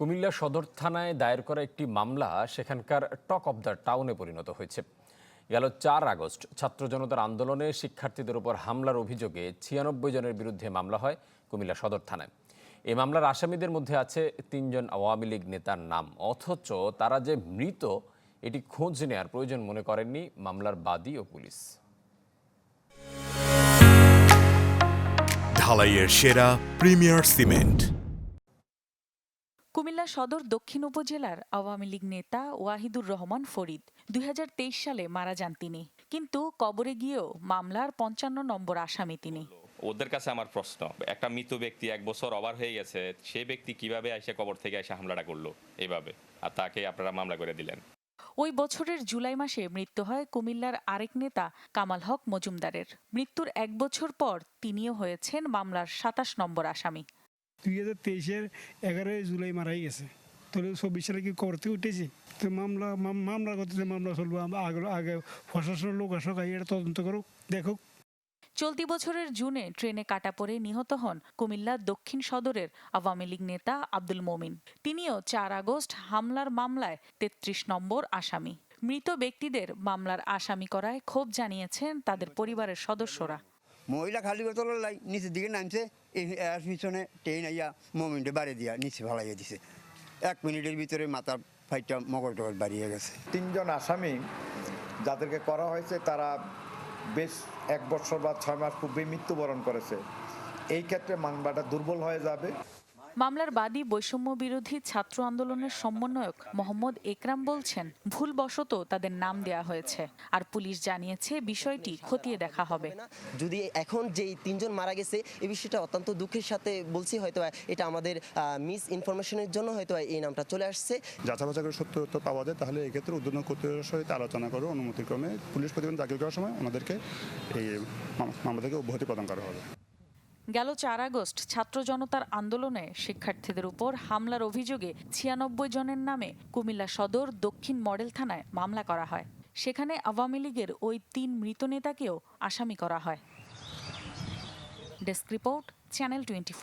কুমিল্লা সদর থানায় দায়ের করা একটি মামলা সেখানকার টক অব দ্য টাউনে পরিণত হয়েছে। গেল চার আগস্ট ছাত্র জনতার আন্দোলনে শিক্ষার্থীদের উপর হামলার অভিযোগে ছিয়ানব্বই জনের বিরুদ্ধে মামলা হয় কুমিল্লা সদর থানায়। এই মামলার আসামিদের মধ্যে আছে তিনজন আওয়ামী লীগ নেতার নাম, অথচ তারা যে মৃত, এটি খোঁজ নেওয়ার প্রয়োজন মনে করেননি মামলার বাদী ও পুলিশ। ঢালাইয়ের সেরা প্রিমিয়ার সিমেন্ট। কুমিল্লা সদর দক্ষিণ উপজেলার আওয়ামী লীগ নেতা ওয়াহিদুর রহমান ফরিদ দুই হাজার তেইশ সালে মারা যান তিনি। কিন্তু কবরে গিয়েও মামলার পঞ্চান্ন নম্বর আসামি তিনি। ওদের কাছে আমার প্রশ্ন একটা মৃত ব্যক্তি এক বছর ওভার হয়ে গেছে সে ব্যক্তি কীভাবে এসে কবর থেকে এসে হামলাটা করল এইভাবে? আর তাকে আপনারা মামলা করে দিলেন। ওই বছরের জুলাই মাসে মৃত্যু হয় কুমিল্লার আরেক নেতা কামাল হক মজুমদারের। মৃত্যুর এক বছর পর তিনিও হয়েছেন মামলার সাতাশ নম্বর আসামি। দুই হাজার তেইশের এগারোই জুলাই মারাই গেছে। তাহলে চব্বিশ সালে কি করতে উঠেছি? তো মামলা মামলা করতেছে মামলা চলবো। আগে আগে প্রশাসনের লোক আসুক এটা তদন্ত করুক, দেখুক। চলতি বছরের জুনে ট্রেনে কাটা পড়ে নিহত হন কুমিল্লা দক্ষিণ সদরের আওয়ামী লীগ নেতা আব্দুল মোমিন। তিনিও চার আগস্ট হামলার মামলায় তেত্রিশ নম্বর আসামি। মৃত ব্যক্তিদের মামলার আসামি করায় ক্ষোভ জানিয়েছেন তাদের পরিবারের সদস্যরা। মহিলা খালি বোতল লাই, নিচের দিকে নামছে এর পিছনে ট্রেন আইয়া মোমেন্টে বাড়ি দিয়া নিচে ফালাইয়া দিছে। এক মিনিটের ভিতরে মাথার ফাইটটা মগজ টগর বাড়িয়ে গেছে। তিনজন আসামি যাদেরকে করা হয়েছে, তারা বেশ এক বছর বা ছয় মাস পূর্বে মৃত্যুবরণ করেছে। এই ক্ষেত্রে মামলাটা দুর্বল হয়ে যাবে। মামলার বাদী বৈষম্য বিরোধী ছাত্র আন্দোলনের সমন্বয়ক মোহাম্মদ একরাম বলছেন ভুলবশত তাদের নাম দেয়া হয়েছে। আর পুলিশ জানিয়েছে বিষয়টি খতিয়ে দেখা হবে। যদি এখন যেই তিনজন মারা গেছে এই বিষয়টা অত্যন্ত দুঃখের সাথে বলছি হয়তো এটা আমাদের মিস ইনফরমেশনের জন্য হয়তো এই নামটা চলে আসছে। যাচাই করে সত্য তথ্য পাওয়া যায় তাহলে এক্ষেত্রে উদ্যোগ কর্তৃপক্ষের সহিত আলোচনা করে অনুমতিক্রমে পুলিশ প্রতিবেদন দাখিল করার সময় ওনাদেরকে এই মাম- মামলা থেকে অব্যাহতি প্রদান করা হবে। গেল চার আগস্ট, ছাত্র জনতার আন্দোলনে শিক্ষার্থীদের উপর হামলার অভিযোগে ছিয়ানব্বই জনের নামে কুমিল্লা সদর দক্ষিণ মডেল থানায় মামলা করা হয়। সেখানে আওয়ামী লীগের ওই তিন মৃত নেতাকেও আসামি করা হয়। Desk report, channel twenty